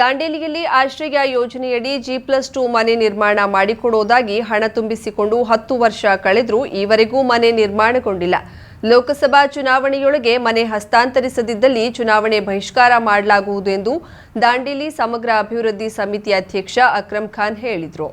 ದಾಂಡೇಲಿಯಲ್ಲಿ ಆಶ್ರಯ ಯೋಜನೆಯಡಿ G plus two ಮನೆ ನಿರ್ಮಾಣ ಮಾಡಿಕೊಡುವುದಾಗಿ ಹಣ ತುಂಬಿಸಿಕೊಂಡು ಹತ್ತು ವರ್ಷ ಕಳೆದರೂ ಈವರೆಗೂ ಮನೆ ನಿರ್ಮಾಣಗೊಂಡಿಲ್ಲ. ಲೋಕಸಭಾ ಚುನಾವಣೆಯೊಳಗೆ ಮನೆ ಹಸ್ತಾಂತರಿಸದಿದ್ದಲ್ಲಿ ಚುನಾವಣೆ ಬಹಿಷ್ಕಾರ ಮಾಡಲಾಗುವುದು ಎಂದು ದಾಂಡೇಲಿ ಸಮಗ್ರ ಅಭಿವೃದ್ಧಿ ಸಮಿತಿ ಅಧ್ಯಕ್ಷ ಅಕ್ರಮ್ ಖಾನ್ ಹೇಳಿದರು.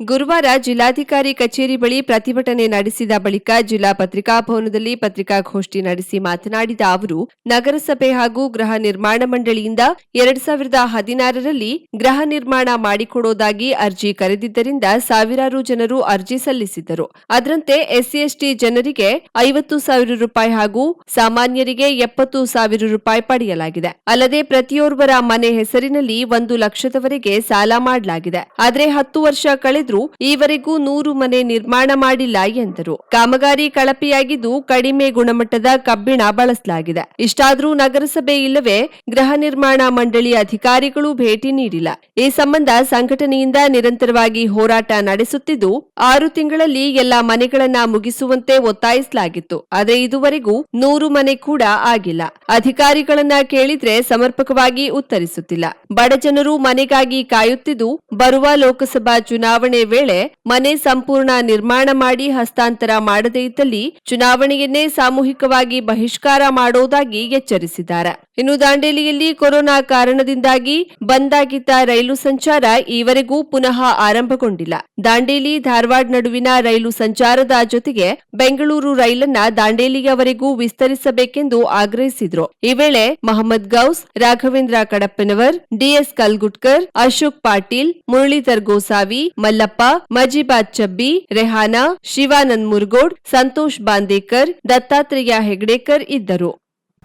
ಗುರುವಾರ ಜಿಲ್ಲಾಧಿಕಾರಿ ಕಚೇರಿ ಬಳಿ ಪ್ರತಿಭಟನೆ ನಡೆಸಿದ ಬಳಿಕ ಜಿಲ್ಲಾ ಪತ್ರಿಕಾ ಭವನದಲ್ಲಿ ಪತ್ರಿಕಾಗೋಷ್ಠಿ ನಡೆಸಿ ಮಾತನಾಡಿದ ಅವರು, ನಗರಸಭೆ ಹಾಗೂ ಗೃಹ ನಿರ್ಮಾಣ ಮಂಡಳಿಯಿಂದ ಎರಡ್ ಸಾವಿರದ ಹದಿನಾರರಲ್ಲಿ ಗೃಹ ನಿರ್ಮಾಣ ಮಾಡಿಕೊಡೋದಾಗಿ ಅರ್ಜಿ ಕರೆದಿದ್ದರಿಂದ ಸಾವಿರಾರು ಜನರು ಅರ್ಜಿ ಸಲ್ಲಿಸಿದ್ದರು. ಅದರಂತೆ ಎಸ್ಸಿಎಸ್ಟಿ ಜನರಿಗೆ ಐವತ್ತು ಸಾವಿರ ರೂಪಾಯಿ ಹಾಗೂ ಸಾಮಾನ್ಯರಿಗೆ ಎಪ್ಪತ್ತು ಸಾವಿರ ರೂಪಾಯಿ ಪಡೆಯಲಾಗಿದೆ. ಅಲ್ಲದೆ ಪ್ರತಿಯೋರ್ವರ ಮನೆ ಹೆಸರಿನಲ್ಲಿ ಒಂದು ಲಕ್ಷದವರೆಗೆ ಸಾಲ ಮಾಡಲಾಗಿದೆ. ಆದರೆ ಹತ್ತು ವರ್ಷ ಕಳೆದ್ರೂ ಈವರೆಗೂ ನೂರು ಮನೆ ನಿರ್ಮಾಣ ಮಾಡಿಲ್ಲ ಎಂದರು. ಕಾಮಗಾರಿ ಕಳಪೆಯಾಗಿದ್ದು ಕಡಿಮೆ ಗುಣಮಟ್ಟದ ಕಬ್ಬಿಣ ಬಳಸಲಾಗಿದೆ. ಇಷ್ಟಾದರೂ ನಗರಸಭೆ ಇಲ್ಲವೇ ಗೃಹ ನಿರ್ಮಾಣ ಮಂಡಳಿ ಅಧಿಕಾರಿಗಳು ಭೇಟಿ ನೀಡಿಲ್ಲ. ಈ ಸಂಬಂಧ ಸಂಘಟನೆಯಿಂದ ನಿರಂತರವಾಗಿ ಹೋರಾಟ ನಡೆಸುತ್ತಿದ್ದು, ಆರು ತಿಂಗಳಲ್ಲಿ ಎಲ್ಲಾ ಮನೆಗಳನ್ನ ಮುಗಿಸುವಂತೆ ಒತ್ತಾಯಿಸಲಾಗಿತ್ತು. ಆದರೆ ಇದುವರೆಗೂ ನೂರು ಮನೆ ಕೂಡ ಆಗಿಲ್ಲ. ಅಧಿಕಾರಿಗಳನ್ನ ಕೇಳಿದ್ರೆ ಸಮರ್ಪಕವಾಗಿ ಉತ್ತರಿಸುತ್ತಿಲ್ಲ. ಬಡಜನರು ಮನೆಗಾಗಿ ಕಾಯುತ್ತಿದ್ದು, ಬರುವ ಲೋಕಸಭಾ ಚುನಾವಣೆ ವೇಳೆ ಮನೆ ಸಂಪೂರ್ಣ ನಿರ್ಮಾಣ ಮಾಡಿ ಹಸ್ತಾಂತರ ಮಾಡದೇ ಇದ್ದಲ್ಲಿ ಚುನಾವಣೆಯನ್ನೇ ಸಾಮೂಹಿಕವಾಗಿ ಬಹಿಷ್ಕಾರ ಮಾಡುವುದಾಗಿ ಎಚ್ಚರಿಸಿದ್ದಾರೆ. ಇನ್ನು ದಾಂಡೇಲಿಯಲ್ಲಿ ಕೊರೋನಾ ಕಾರಣದಿಂದಾಗಿ ಬಂದಾಗಿದ್ದ ರೈಲು ಸಂಚಾರ ಈವರೆಗೂ ಪುನಃ ಆರಂಭಗೊಂಡಿಲ್ಲ. ದಾಂಡೇಲಿ ಧಾರವಾಡ ನಡುವಿನ ರೈಲು ಸಂಚಾರದ ಜೊತೆಗೆ ಬೆಂಗಳೂರು ರೈಲನ್ನ ದಾಂಡೇಲಿಯವರೆಗೂ ವಿಸ್ತರಿಸಬೇಕೆಂದು ಆಗ್ರಹಿಸಿದ್ರು. ಈ ವೇಳೆ ಮಹಮ್ಮದ್ ಗೌಸ್, ರಾಘವೇಂದ್ರ ಕಡಪ್ಪನವರ್ ಡಿಎಸ್ ಕಲ್ಗುಟ್ಕರ್, ಅಶೋಕ್ ಪಾಟೀಲ್, ಮುರಳೀಧರ್ ಗೋಸಾವಿ ಮಲ್ಲಪ್ಪ ಮಜಿಬಾದ್ ಚಬ್ಬಿ, ರೆಹಾನಾ, ಶಿವಾನಂದ್ ಮುರ್ಗೋಡ್, ಸಂತೋಷ್ ಬಾಂದೇಕರ್ ದತ್ತಾತ್ರೇಯ ಹೆಗ್ಡೇಕರ್ ಇದ್ದರು.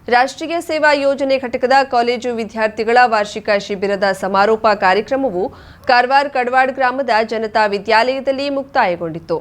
ರಾಷ್ಟ್ರೀಯ ಸೇವಾ ಯೋಜನೆ ಘಟಕದ ಕಾಲೇಜು ವಿದ್ಯಾರ್ಥಿಗಳ ವಾರ್ಷಿಕ ಶಿಬಿರದ ಸಮಾರೋಪ ಕಾರ್ಯಕ್ರಮವು ಕಾರವಾರ ಕಡವಾಡ್ ಗ್ರಾಮದ ಜನತಾ ವಿದ್ಯಾಲಯದಲ್ಲಿ ಮುಕ್ತಾಯಗೊಂಡಿತು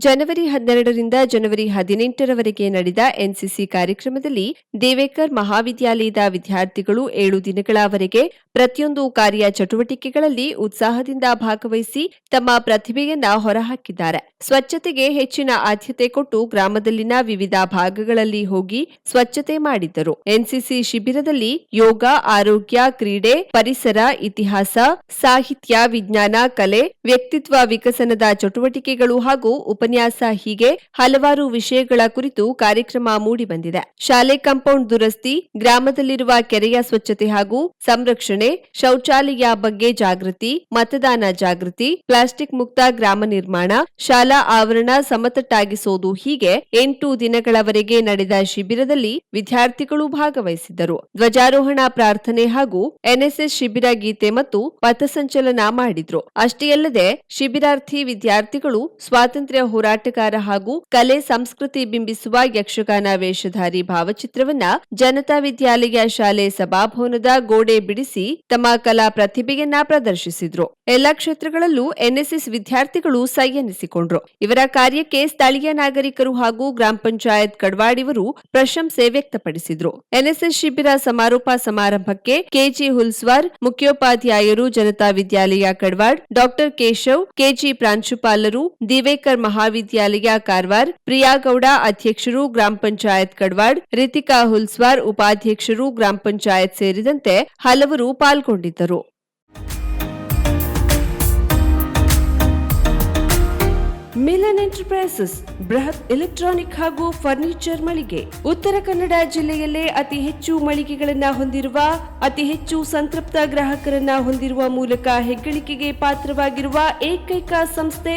ಜನವರಿ ಹನ್ನೆರಡರಿಂದ ಜನವರಿ ಹದಿನೆಂಟರವರೆಗೆ ನಡೆದ ಎನ್ಸಿಸಿ ಕಾರ್ಯಕ್ರಮದಲ್ಲಿ ದೇವೇಕರ್ ಮಹಾವಿದ್ಯಾಲಯದ ವಿದ್ಯಾರ್ಥಿಗಳು ಏಳು ದಿನಗಳವರೆಗೆ ಪ್ರತಿಯೊಂದು ಕಾರ್ಯ ಚಟುವಟಿಕೆಗಳಲ್ಲಿ ಉತ್ಸಾಹದಿಂದ ಭಾಗವಹಿಸಿ ತಮ್ಮ ಪ್ರತಿಭೆಯನ್ನ ಹೊರಹಾಕಿದ್ದಾರೆ. ಸ್ವಚ್ಛತೆಗೆ ಹೆಚ್ಚಿನ ಆದ್ಯತೆ ಕೊಟ್ಟು ಗ್ರಾಮದಲ್ಲಿನ ವಿವಿಧ ಭಾಗಗಳಲ್ಲಿ ಹೋಗಿ ಸ್ವಚ್ಛತೆ ಮಾಡಿದ್ದರು ಎನ್ಸಿಸಿ ಶಿಬಿರದಲ್ಲಿ ಯೋಗ, ಆರೋಗ್ಯ, ಕ್ರೀಡೆ, ಪರಿಸರ, ಇತಿಹಾಸ, ಸಾಹಿತ್ಯ, ವಿಜ್ಞಾನ, ಕಲೆ, ವ್ಯಕ್ತಿತ್ವ ವಿಕಸನದ ಚಟುವಟಿಕೆಗಳು ಹಾಗೂ ಉಪನ್ಯಾಸ ಹೀಗೆ ಹಲವಾರು ವಿಷಯಗಳ ಕುರಿತು ಕಾರ್ಯಕ್ರಮ ಮೂಡಿಬಂದಿದೆ ಶಾಲೆ ಕಾಂಪೌಂಡ್ ದುರಸ್ತಿ, ಗ್ರಾಮದಲ್ಲಿರುವ ಕೆರೆಯ ಸ್ವಚ್ಛತೆ ಹಾಗೂ ಸಂರಕ್ಷಣೆ, ಶೌಚಾಲಯ ಬಗ್ಗೆ ಜಾಗೃತಿ, ಮತದಾನ ಜಾಗೃತಿ, ಪ್ಲಾಸ್ಟಿಕ್ ಮುಕ್ತ ಗ್ರಾಮ ನಿರ್ಮಾಣ, ಶಾಲಾ ಆವರಣ ಸಮತಟ್ಟಾಗಿಸೋದು ಹೀಗೆ ಎಂಟು ದಿನಗಳವರೆಗೆ ನಡೆದ ಶಿಬಿರದಲ್ಲಿ ವಿದ್ಯಾರ್ಥಿಗಳು ಭಾಗವಹಿಸಿದ್ದರು. ಧ್ವಜಾರೋಹಣ ಪ್ರಾರ್ಥನೆ ಹಾಗೂ ಎನ್ಎಸ್ಎಸ್ ಶಿಬಿರ ಗೀತೆ ಮತ್ತು ಪಥಸಂಚಲನ ಮಾಡಿದ್ರು. ಅಷ್ಟೇ ಅಲ್ಲದೆ ಶಿಬಿರಾರ್ಥಿ ವಿದ್ಯಾರ್ಥಿಗಳು ಸ್ವಾತಂತ್ರ್ಯ ಹೋರಾಟಗಾರ ಹಾಗೂ ಕಲೆ, ಸಂಸ್ಕೃತಿ ಬಿಂಬಿಸುವ ಯಕ್ಷಗಾನ ವೇಷಧಾರಿ ಭಾವಚಿತ್ರವನ್ನ ಜನತಾ ವಿದ್ಯಾಲಯ ಶಾಲೆ ಸಭಾಭವನದ ಗೋಡೆ ಬಿಡಿಸಿ ತಮ್ಮ ಕಲಾ ಪ್ರತಿಭೆಯನ್ನ ಪ್ರದರ್ಶಿಸಿದ್ರು. ಎಲ್ಲಾ ಕ್ಷೇತ್ರಗಳಲ್ಲೂ ಎನ್ಎಸ್ಎಸ್ ವಿದ್ಯಾರ್ಥಿಗಳು ಸೈ ಎನ್ನಿಸಿಕೊಂಡ್ರು ಇವರ ಕಾರ್ಯಕ್ಕೆ ಸ್ಥಳೀಯ ನಾಗರಿಕರು ಹಾಗೂ ಗ್ರಾಮ ಪಂಚಾಯತ್ ಕಡ್ವಾಡಿವರು ಪ್ರಶಂಸೆ ವ್ಯಕ್ತಪಡಿಸಿದ್ರು. ಎನ್ಎಸ್ಎಸ್ ಶಿಬಿರ ಸಮಾರೋಪ ಸಮಾರಂಭಕ್ಕೆ K G Hulswar, ಮುಖ್ಯೋಪಾಧ್ಯಾಯರು, Janata Vidyalaya Kadwad, doctor Keshav, K G ಪ್ರಾಂಶುಪಾಲರು, ದಿವೇಕರ್ ಮಹಾವಿದ್ಯಾಲಯ ಕಾರವಾರ್, ಪ್ರಿಯಾಗೌಡ ಅಧ್ಯಕ್ಷರು ಗ್ರಾಮ ಪಂಚಾಯತ್ ಕಡ್ವಾಡ್ ರಿತಿಕಾ ಹುಲ್ಸ್ವಾರ್ ಉಪಾಧ್ಯಕ್ಷರು ಗ್ರಾಮ ಪಂಚಾಯತ್ ಸೇರಿದಂತೆ ಹಲವರು ಪಾಲ್ಗೊಂಡಿದ್ದರು. ಮಿಲನ್ ಎಂಟರ್ಪ್ರೈಸಸ್, ಬೃಹತ್ ಎಲೆಕ್ಟ್ರಾನಿಕ್ ಹಾಗೂ ಫರ್ನಿಚರ್ ಮಳಿಗೆ. ಉತ್ತರ ಕನ್ನಡ ಜಿಲ್ಲೆಯಲ್ಲೇ ಅತಿ ಹೆಚ್ಚು ಮಳಿಗೆಗಳನ್ನ ಹೊಂದಿರುವ, ಅತಿ ಹೆಚ್ಚು ಸಂತೃಪ್ತ ಗ್ರಾಹಕರನ್ನ ಹೊಂದಿರುವ ಮೂಲಕ ಹೆಗ್ಗಳಿಕೆಗೆ ಪಾತ್ರವಾಗಿರುವ ಏಕೈಕ ಸಂಸ್ಥೆ